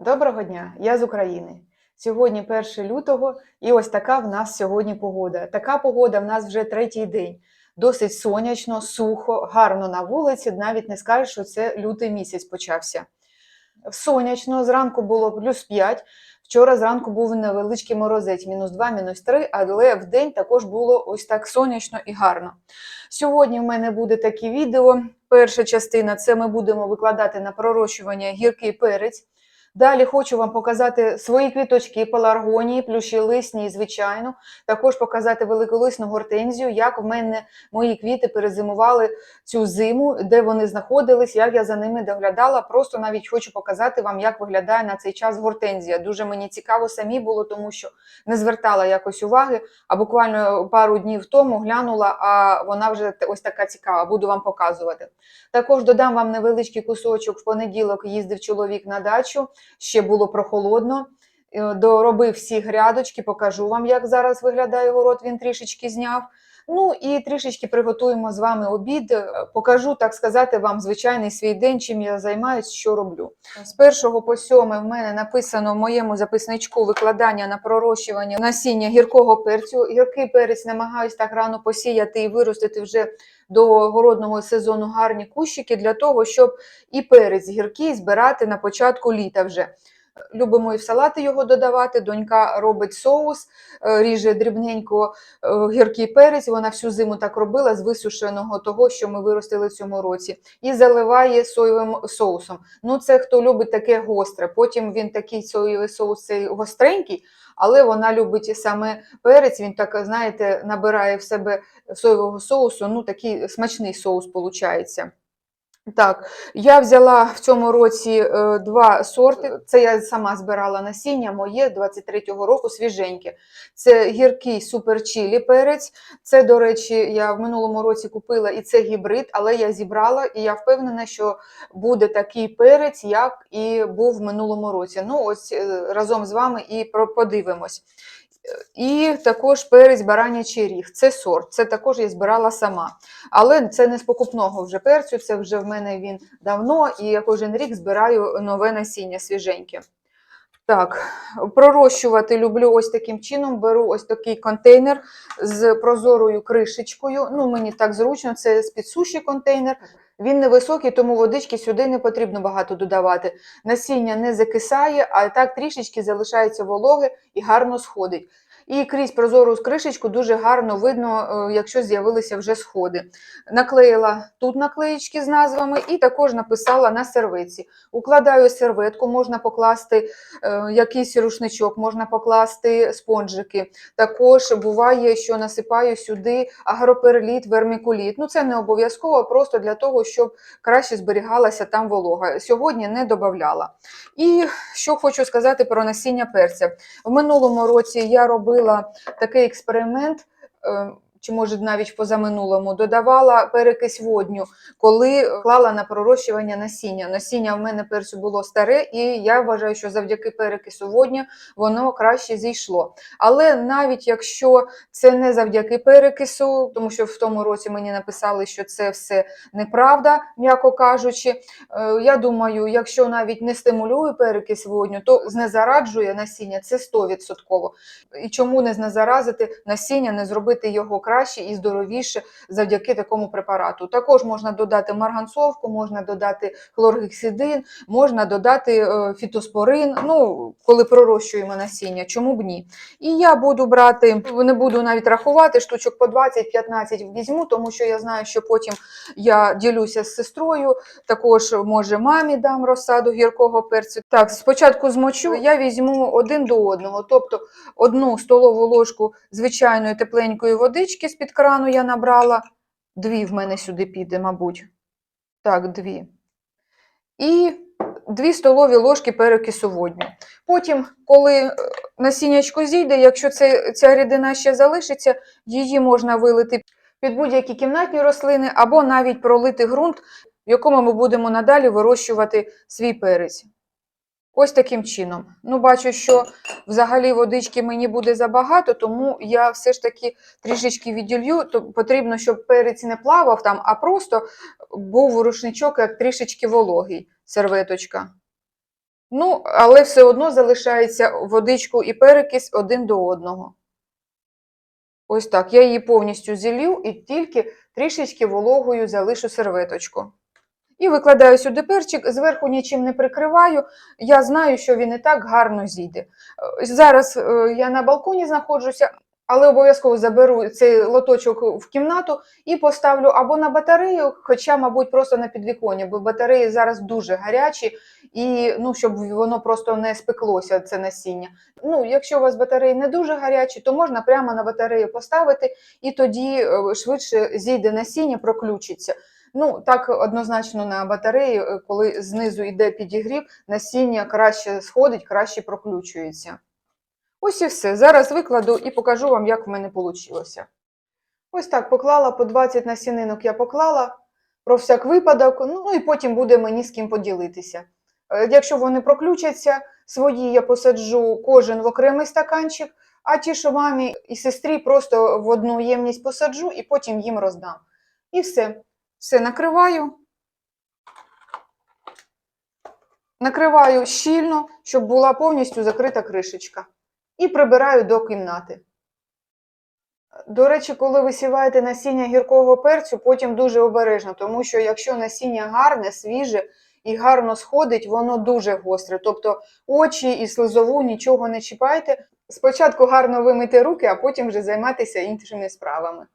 Доброго дня, я з України. Сьогодні 1 лютого, і ось така в нас сьогодні погода. Така погода в нас вже третій день. Досить сонячно, сухо, гарно на вулиці. Навіть не скажеш, що це лютий місяць почався. Сонячно, зранку було плюс 5. Вчора зранку був невеличкий морозець, мінус 2, мінус 3, але в день також було ось так сонячно і гарно. Сьогодні в мене буде таке відео. Перша частина це ми будемо викладати на пророщування гіркий перець. Далі хочу вам показати свої квіточки пеларгонії, плющелисні, звичайно. Також показати великолисну гортензію, як в мене мої квіти перезимували цю зиму, де вони знаходились, як я за ними доглядала. Просто навіть хочу показати вам, як виглядає на цей час гортензія. Дуже мені цікаво самі було, тому що не звертала якось уваги. А буквально пару днів тому глянула, а вона вже ось така цікава. Буду вам показувати. Також додам вам невеличкий кусочок. В понеділок їздив чоловік на дачу ще було прохолодно. Е, Доробив всі грядочки, покажу вам, як зараз виглядає город, він трішечки зняв. Ну і трішечки приготуємо з вами обід. Е, Покажу, так сказати, вам звичайний свій день, чим я займаюсь, що роблю. З першого по сьоме в мене написано в моєму записничку викладання на пророщування насіння гіркого перцю. Гіркий перець намагаюсь так рано посіяти і виростити вже до городного сезону гарні кущики для того, щоб і перець гіркий збирати на початку літа вже. Любимо і в салати його додавати. Донька робить соус, е, ріже дрібненько е, гіркий перець. Вона всю зиму так робила з висушеного того, що ми виростили в цьому році, і заливає соєвим соусом. Ну, це хто любить таке гостре. Потім він такий соєвий соус цей гостренький, але вона любить саме перець. Він так, знаєте, набирає в себе соєвого соусу. Ну, такий смачний соус виходить. Так, я взяла в цьому році е, два сорти. Це я сама збирала насіння моє 23-го року свіженьке. Це гіркий супер чилі перець. Це, до речі, я в минулому році купила і це гібрид, але я зібрала і я впевнена, що буде такий перець, як і був в минулому році. Ну, ось е, разом з вами і подивимось. І також перець баранячий ріг. Це сорт. Це також я збирала сама. Але це не з покупного вже перцю, це вже в мене він давно, і я кожен рік збираю нове насіння свіженьке. Так, пророщувати люблю ось таким чином. Беру ось такий контейнер з прозорою кришечкою. Ну, мені так зручно, це з-під суші контейнер. Він невисокий, тому водички сюди не потрібно багато додавати. Насіння не закисає, а так трішечки залишається вологе і гарно сходить. І крізь прозору кришечку дуже гарно видно, е, якщо з'явилися вже сходи. Наклеїла тут наклеїчки з назвами і також написала на серветці. Укладаю серветку, можна покласти е, якийсь рушничок, можна покласти спонжики. Також буває, що насипаю сюди агроперліт, вермікуліт. Ну це не обов'язково, просто для того, щоб краще зберігалася там волога. Сьогодні не додавала. І що хочу сказати про насіння перця. В минулому році я робила такий експеримент. Чи може навіть позаминулому додавала перекись водню, коли клала на пророщування насіння. Насіння в мене перцю було старе, і я вважаю, що завдяки перекису водня воно краще зійшло. Але навіть якщо це не завдяки перекису, тому що в тому році мені написали, що це все неправда, м'яко кажучи. Е, Я думаю, якщо навіть не стимулює перекис водню, то знезараджує насіння це 100%. І чому не знезаразити насіння, не зробити його краще і здоровіше завдяки такому препарату. Також можна додати марганцовку, можна додати хлоргексидин, можна додати е, фітоспорин, ну, коли пророщуємо насіння, чому б ні. І я буду брати, не буду навіть рахувати, штучок по 20-15 візьму, тому що я знаю, що потім я ділюся з сестрою, також може мамі дам розсаду гіркого перцю. Так, спочатку змочу, я візьму один до одного, тобто одну столову ложку звичайної тепленької водички з-під крану я набрала, дві в мене сюди піде, мабуть. Так, дві. І дві столові ложки перекису водню. Потім, коли е, насіннячко зійде, якщо це, ця рідина ще залишиться, її можна вилити під будь-які кімнатні рослини або навіть пролити ґрунт, в якому ми будемо надалі вирощувати свій перець. Ось таким чином. Ну, бачу, що взагалі водички мені буде забагато, тому я все ж таки трішечки відділю. То потрібно, щоб перець не плавав там, а просто був рушничок як трішечки вологий серветочка. Ну, але все одно залишається водичку і перекись один до одного. Ось так. Я її повністю зілью і тільки трішечки вологою залишу серветочку. І викладаю сюди перчик, зверху нічим не прикриваю. Я знаю, що він і так гарно зійде. Е, Зараз е, я на балконі знаходжуся, але обов'язково заберу цей лоточок в кімнату і поставлю або на батарею, хоча, мабуть, просто на підвіконня, бо батареї зараз дуже гарячі, і ну, щоб воно просто не спеклося, це насіння. Ну, якщо у вас батареї не дуже гарячі, то можна прямо на батарею поставити, і тоді е, швидше зійде насіння, проключиться. Ну, так однозначно на батареї, е, коли знизу йде підігрів, насіння краще сходить, краще проключується. Ось і все. Зараз викладу і покажу вам, як в мене вийшло. Ось так поклала по 20 насінинок я поклала про всяк випадок, ну і потім буде мені з ким поділитися. Е, Якщо вони проключаться, свої я посаджу кожен в окремий стаканчик, а ті, що мамі і сестрі, просто в одну ємність посаджу і потім їм роздам. І все. Все накриваю. Накриваю щільно, щоб була повністю закрита кришечка. І прибираю до кімнати. До речі, коли висіваєте насіння гіркого перцю, потім дуже обережно, тому що якщо насіння гарне, свіже і гарно сходить, воно дуже гостре. Тобто очі і слизову нічого не чіпайте. Спочатку гарно вимити руки, а потім вже займатися іншими справами.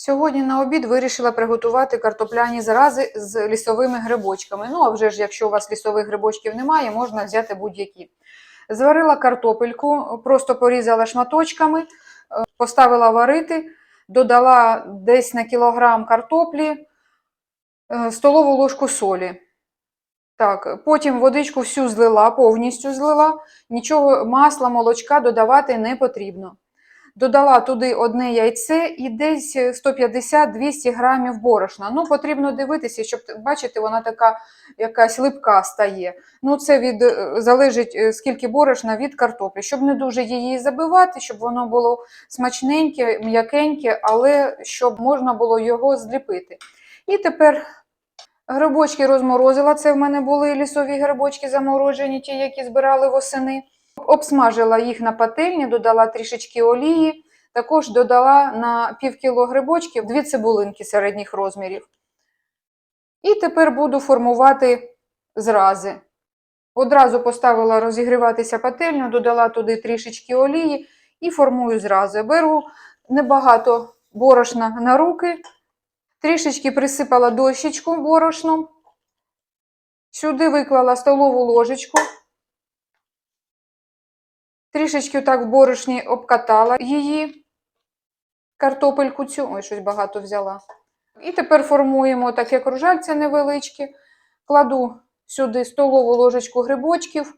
Сьогодні на обід вирішила приготувати картопляні зрази з лісовими грибочками. Ну, а вже ж, якщо у вас лісових грибочків немає, можна взяти будь-які. Зварила картопельку, просто порізала шматочками, е, поставила варити, додала десь на кілограм картоплі, е, столову ложку солі. Так, потім водичку всю злила, повністю злила, нічого масла, молочка додавати не потрібно. Додала туди одне яйце і десь 150-200 грамів борошна. Ну, потрібно дивитися, щоб бачите, вона така якась липка стає. Ну, це від, е, залежить, е, скільки борошна від картоплі, щоб не дуже її забивати, щоб воно було смачненьке, м'якеньке, але щоб можна було його зліпити. І тепер грибочки розморозила. Це в мене були лісові грибочки заморожені, ті, які збирали восени. Обсмажила їх на пательні, додала трішечки олії, також додала на пів кіло грибочків дві цибулинки середніх розмірів. І тепер буду формувати зрази. Одразу поставила розігріватися пательню, додала туди трішечки олії і формую зрази. Беру небагато борошна на руки, трішечки присипала дощечку борошном, сюди виклала столову ложечку. Трішечки так в борошні обкатала її, картопельку цю, ой, щось багато взяла. І тепер формуємо таке кружальце невеличке, кладу сюди столову ложечку грибочків,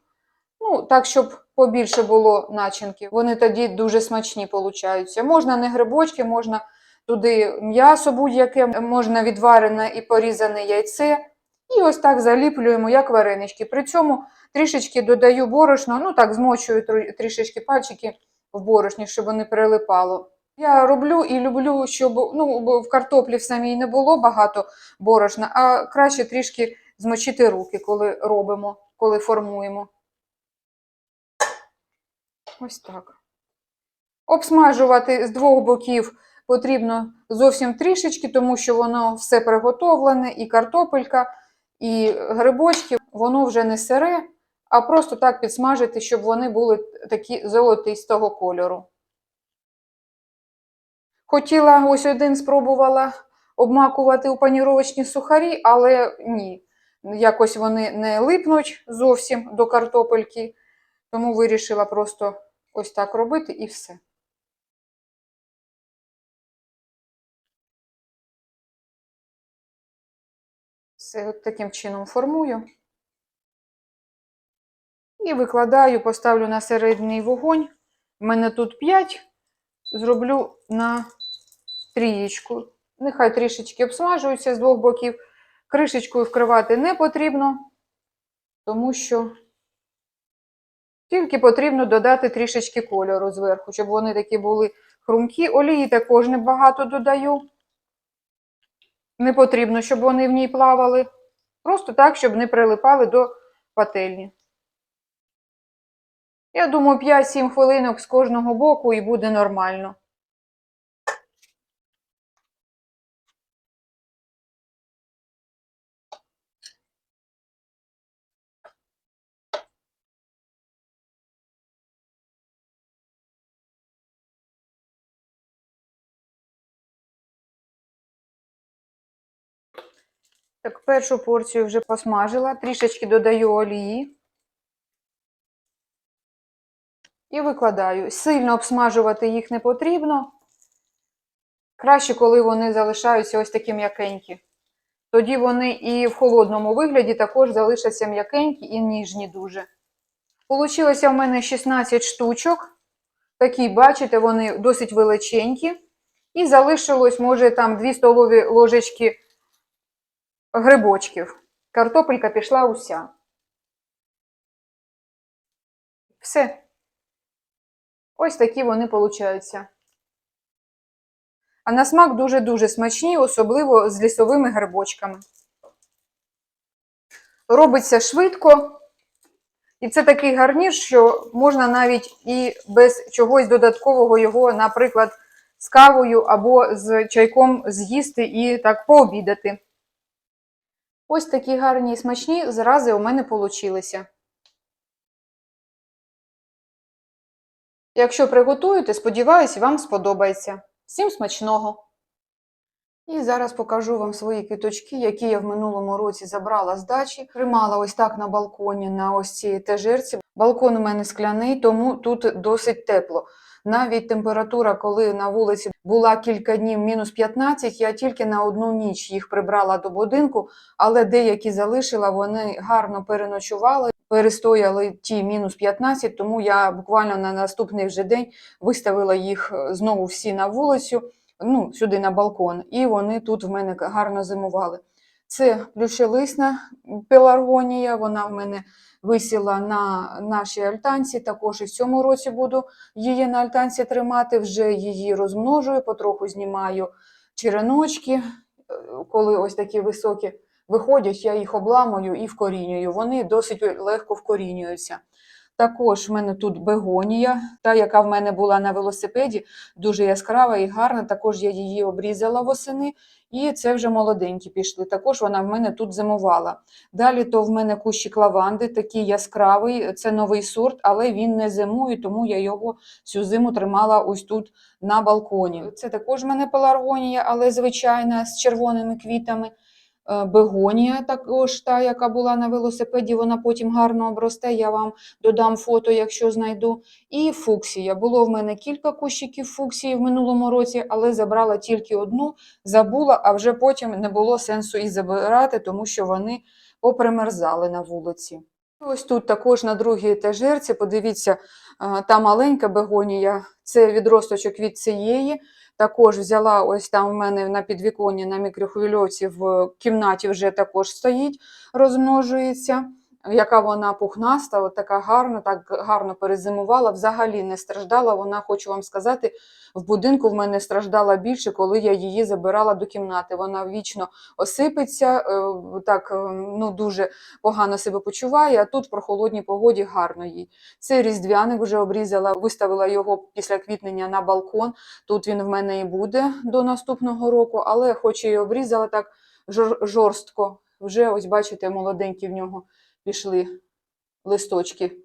ну, так, щоб побільше було начинки. Вони тоді дуже смачні получаються. Можна не грибочки, можна туди м'ясо будь-яке, можна відварене і порізане яйце. І ось так заліплюємо, як варенички. При цьому трішечки додаю борошно, ну так, змочую трішечки пальчики в борошні, щоб не прилипало. Я роблю і люблю, щоб ну, в картоплі в самій не було багато борошна, а краще трішки змочити руки, коли робимо, коли формуємо. Ось так. Обсмажувати з двох боків потрібно зовсім трішечки, тому що воно все приготовлене, і картопелька, і грибочки, воно вже не сире, а просто так підсмажити, щоб вони були такі золотистого кольору. Хотіла ось один спробувала обмакувати у паніровочні сухарі, але ні. Якось вони не липнуть зовсім до картопельки, тому вирішила просто ось так робити і все. Все от таким чином формую. І викладаю, поставлю на середній вогонь. У мене тут 5, зроблю на трієчку. Нехай трішечки обсмажуються з двох боків. Кришечкою вкривати не потрібно, тому що тільки потрібно додати трішечки кольору зверху, щоб вони такі були хрумкі. Олії також небагато додаю. Не потрібно, щоб вони в ній плавали. Просто так, щоб не прилипали до пательні. Я думаю, 5-7 хвилинок з кожного боку і буде нормально. Так, першу порцію вже посмажила, трішечки додаю олії. І викладаю. Сильно обсмажувати їх не потрібно. Краще, коли вони залишаються ось такі м'якенькі. Тоді вони і в холодному вигляді також залишаться м'якенькі і ніжні дуже. Получилося в мене 16 штучок. Такі, бачите, вони досить величенькі. І залишилось, може, там 2 столові ложечки грибочків. Картопелька пішла уся. Все. Ось такі вони получаються. А на смак дуже-дуже смачні, особливо з лісовими грибочками. Робиться швидко. І це такий гарнір, що можна навіть і без чогось додаткового його, наприклад, з кавою або з чайком з'їсти і так пообідати. Ось такі гарні і смачні зрази у мене получилися. Якщо приготуєте, сподіваюсь, вам сподобається. Всім смачного! І зараз покажу вам свої квіточки, які я в минулому році забрала з дачі. Тримала ось так на балконі на ось цій етажерці. Балкон у мене скляний, тому тут досить тепло. Навіть температура, коли на вулиці була кілька днів мінус 15, я тільки на одну ніч їх прибрала до будинку, але деякі залишила, вони гарно переночували, перестояли ті мінус 15, тому я буквально на наступний вже день виставила їх е, знову всі на вулицю, ну, сюди на балкон, і вони тут в мене гарно зимували. Це плющелисна пеларгонія, вона в мене висіла на нашій альтанці. Також і в цьому році буду її на альтанці тримати. Вже її розмножую, потроху знімаю череночки. Е, Коли ось такі високі виходять, я їх обламую і вкорінюю. Вони досить легко вкорінюються. Також в мене тут бегонія, та, яка в мене була на велосипеді, дуже яскрава і гарна. Також я її обрізала восени, і це вже молоденькі пішли. Також вона в мене тут зимувала. Далі то в мене кущик лаванди, такий яскравий, це новий сорт, але він не зимує, тому я його всю зиму тримала ось тут на балконі. Це також в мене пеларгонія, але звичайна з червоними квітами. Е, Бегонія також та, яка була на велосипеді, вона потім гарно обросте. Я вам додам фото, якщо знайду. І фуксія. Було в мене кілька кущиків фуксії в минулому році, але забрала тільки одну, забула, а вже потім не було сенсу і забирати, тому що вони попримерзали на вулиці. Ось тут також на другій етажерці, подивіться, та маленька бегонія, це відросточок від цієї. Також взяла ось там у мене на підвіконні на мікрохвильовці в кімнаті вже також стоїть, розмножується. Яка вона пухнаста, от така гарна, так гарно перезимувала, взагалі не страждала. Вона, хочу вам сказати, в будинку в мене страждала більше, коли я її забирала до кімнати. Вона вічно осипеться, е, так е, ну, дуже погано себе почуває, а тут в прохолодній погоді гарно їй. Це різдвяник вже обрізала, виставила його після квітнення на балкон. Тут він в мене і буде до наступного року, але хоч і обрізала так жорстко. Вже ось бачите, молоденькі в нього пішли листочки.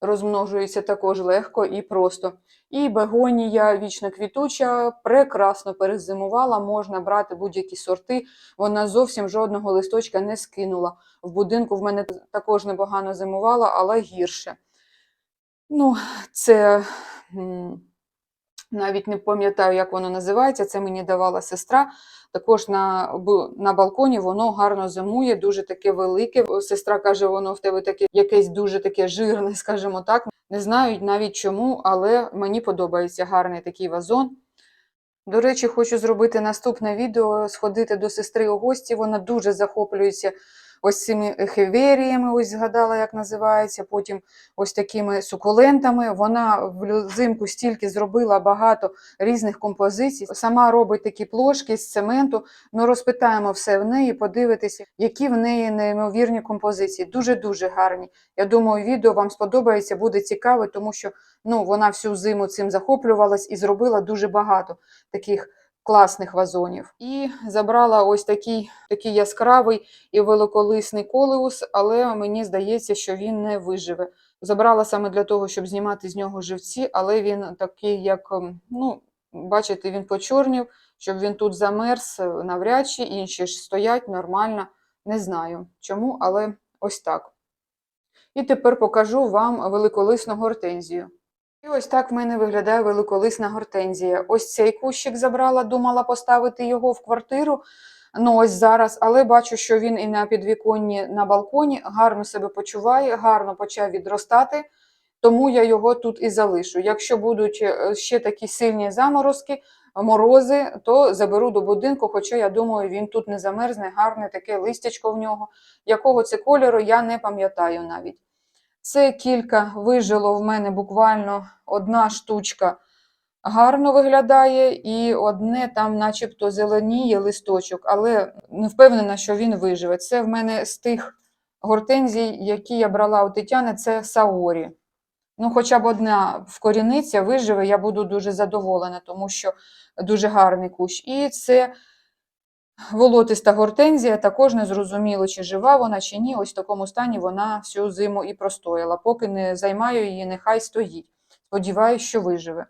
Розмножується також легко і просто. І бегонія вічно квітуча, прекрасно перезимувала, можна брати будь-які сорти. Вона зовсім жодного листочка не скинула. В будинку в мене також непогано зимувала, але гірше. Ну, це Навіть не пам'ятаю, як воно називається. Це мені давала сестра. Також на, на балконі воно гарно зимує, дуже таке велике. Сестра каже, воно в тебе таке якесь дуже таке жирне, скажімо так. Не знаю навіть чому, але мені подобається гарний такий вазон. До речі, хочу зробити наступне відео, сходити до сестри у гості. Вона дуже захоплюється ось цими ехеверіями, ось згадала, як називається. Потім ось такими сукулентами. Вона взимку стільки зробила багато різних композицій. Сама робить такі плошки з цементу. Ну, розпитаємо все в неї, подивитися, які в неї неймовірні композиції. Дуже-дуже гарні. Я думаю, відео вам сподобається, буде цікаве, тому що ну, вона всю зиму цим захоплювалась і зробила дуже багато таких класних вазонів. І забрала ось такий, такий яскравий і великолисний колеус, але мені здається, що він не виживе. Забрала саме для того, щоб знімати з нього живці, але він такий, як, ем, ну, бачите, він почорнів, щоб він тут замерз, е, навряд чи інші ж стоять нормально. Не знаю чому, але ось так. І тепер покажу вам великолисну гортензію. І ось так в мене виглядає великолисна гортензія. Ось цей кущик забрала, думала поставити його в квартиру. Ну, ось зараз, але бачу, що він і на підвіконні, на балконі гарно себе почуває, гарно почав відростати, тому я його тут і залишу. Якщо будуть е, ще такі сильні заморозки, морози, то заберу до будинку, хоча я думаю, він тут не замерзне, гарне таке листячко в нього. Якого це кольору, я не пам'ятаю навіть. Це кілька вижило в мене буквально одна штучка гарно виглядає, і одне там, начебто, зеленіє листочок, але не впевнена, що він виживе. Це в мене з тих гортензій, які я брала у Тетяни, це Саорі. Ну, хоча б одна вкоріниться виживе, я буду дуже задоволена, тому що дуже гарний кущ. І це волотиста гортензія, також не зрозуміло, чи жива вона, чи ні. Ось в такому стані вона всю зиму і простояла. Поки не займаю її, нехай стоїть. Сподіваюсь, що виживе.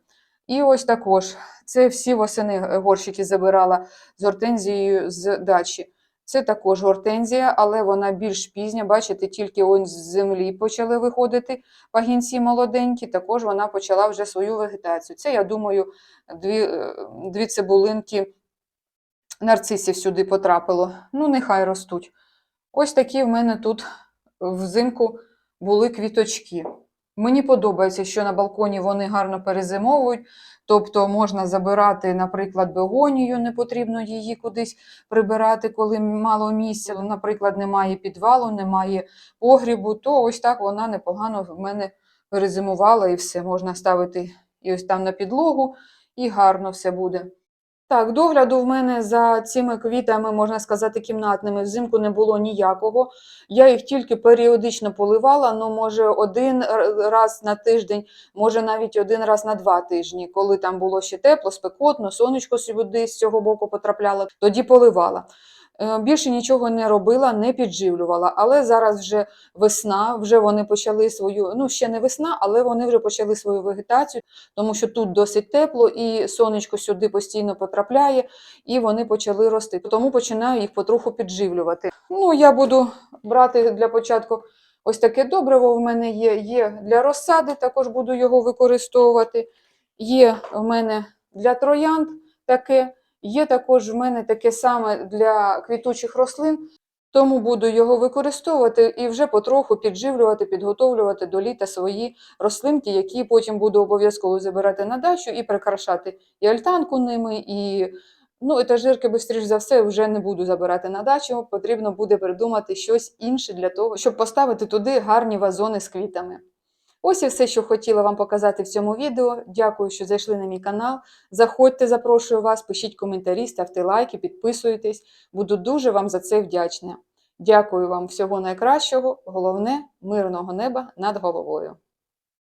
І ось також це всі восени горщики забирала з гортензією з дачі. Це також гортензія, але вона більш пізня. Бачите, тільки он з землі почали виходити пагінці молоденькі, також вона почала вже свою вегетацію. Це, я думаю, дві, е, дві цибулинки нарцисів сюди потрапило. Ну, нехай ростуть. Ось такі в мене тут взимку були квіточки. Мені подобається, що на балконі вони гарно перезимовують. Тобто можна забирати, наприклад, бегонію, не потрібно її кудись прибирати, коли мало місця. Наприклад, немає підвалу, немає погрібу, то ось так вона непогано в мене перезимувала і все. Можна ставити і ось там на підлогу, і гарно все буде. Так, догляду в мене за цими квітами, можна сказати, кімнатними взимку не було ніякого. Я їх тільки періодично поливала, ну, може, один раз на тиждень, може навіть один раз на два тижні, коли там було ще тепло, спекотно, сонечко сюди з цього боку потрапляло, тоді поливала. Е, Більше нічого не робила, не підживлювала. Але зараз вже весна, вже вони почали свою, ну ще не весна, але вони вже почали свою вегетацію, тому що тут досить тепло, і сонечко сюди постійно потрапляє, і вони почали рости. Тому починаю їх потроху підживлювати. Ну, я буду брати для початку ось таке добриво в мене є. Є для розсади, також буду його використовувати. Є в мене для троянд таке. Є також в мене таке саме для квітучих рослин, тому буду його використовувати і вже потроху підживлювати, підготовлювати до літа свої рослинки, які потім буду обов'язково забирати на дачу і прикрашати і альтанку ними, і ну, етажерки, швидше за все, вже не буду забирати на дачу. Потрібно буде придумати щось інше для того, щоб поставити туди гарні вазони з квітами. Ось і все, що хотіла вам показати в цьому відео. Дякую, що зайшли на мій канал. Заходьте, запрошую вас, пишіть коментарі, ставте лайки, підписуйтесь. Буду дуже вам за це вдячна. Дякую вам всього найкращого. Головне мирного неба над головою.